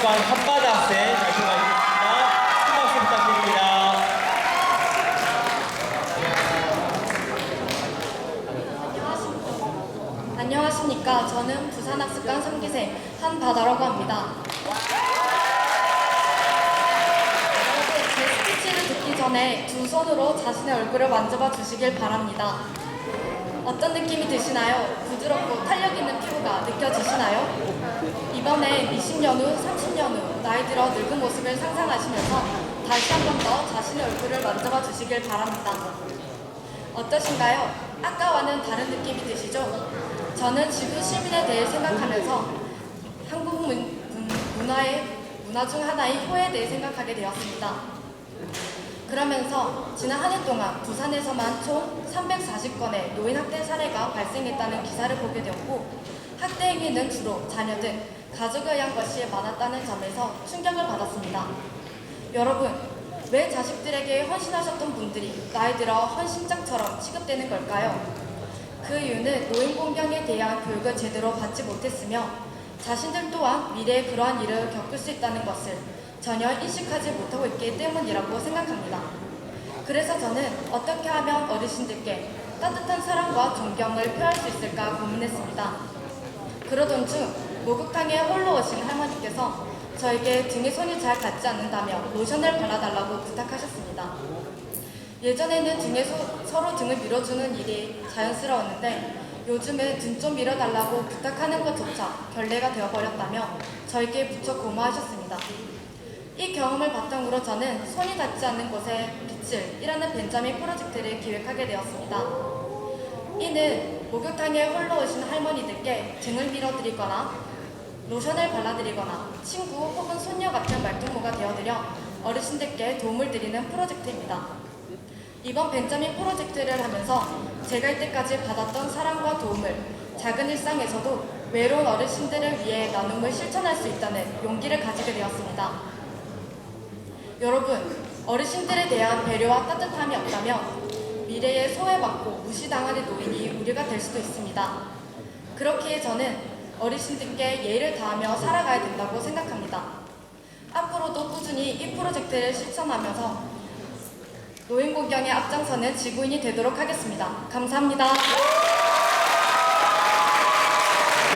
부산학관 한바다 학생 잘 수고하셨습니다. 큰 박수 부탁드립니다. 안녕하십니까. 저는 부산학습관 3기생 한바다라고 합니다. 여러분, 제 스피치를 듣기 전에 두 손으로 자신의 얼굴을 만져봐 주시길 바랍니다. 어떤 느낌이 드시나요? 부드럽고 탄력 있는 피부가 느껴지시나요? 이번에 20년 후, 30년 후 나이 들어 늙은 모습을 상상하시면서 다시 한 번 더 자신의 얼굴을 만져봐 주시길 바랍니다. 어떠신가요? 아까와는 다른 느낌이 드시죠? 저는 지구 시민에 대해 생각하면서 한국 문, 문, 문화의 문화 중 하나인 효에 대해 생각하게 되었습니다. 그러면서 지난 한 해 동안 부산에서만 총 340건의 노인 학대 사례가 발생했다는 기사를 보게 되었고 학대 행위는 주로 자녀 등 가족에 의한 것이 많았다는 점에서 충격을 받았습니다. 여러분, 왜 자식들에게 헌신하셨던 분들이 나이 들어 헌신장처럼 취급되는 걸까요? 그 이유는 노인 공경에 대한 교육을 제대로 받지 못했으며 자신들 또한 미래에 그러한 일을 겪을 수 있다는 것을 전혀 인식하지 못하고 있기 때문이라고 생각합니다. 그래서 저는 어떻게 하면 어르신들께 따뜻한 사랑과 존경을 표할 수 있을까 고민했습니다. 그러던 중 목욕탕에 홀로 오신 할머니께서 저에게 등에 손이 잘 닿지 않는다며 로션을 발라달라고 부탁하셨습니다. 예전에는 등에 서, 서로 등을 밀어주는 일이 자연스러웠는데 요즘은 등 좀 밀어달라고 부탁하는 것조차 결례가 되어버렸다며 저에게 무척 고마하셨습니다. 이 경험을 바탕으로 저는 손이 닿지 않는 곳에 빛을 이라는 벤자민 프로젝트를 기획하게 되었습니다. 이는 목욕탕에 홀로 오신 할머니들께 등을 밀어드리거나 로션을 발라드리거나 친구 혹은 손녀 같은 말동무가 되어드려 어르신들께 도움을 드리는 프로젝트입니다. 이번 벤자민 프로젝트를 하면서 제가 이때까지 받았던 사랑과 도움을 작은 일상에서도 외로운 어르신들을 위해 나눔을 실천할 수 있다는 용기를 가지게 되었습니다. 여러분, 어르신들에 대한 배려와 따뜻함이 없다면 미래에 소외받고 무시당하는 노인이 우리가 될 수도 있습니다. 그렇기에 저는 어르신들께 예의를 다하며 살아가야 된다고 생각합니다. 앞으로도 꾸준히 이 프로젝트를 실천하면서 노인 공경에 앞장서는 지구인이 되도록 하겠습니다. 감사합니다.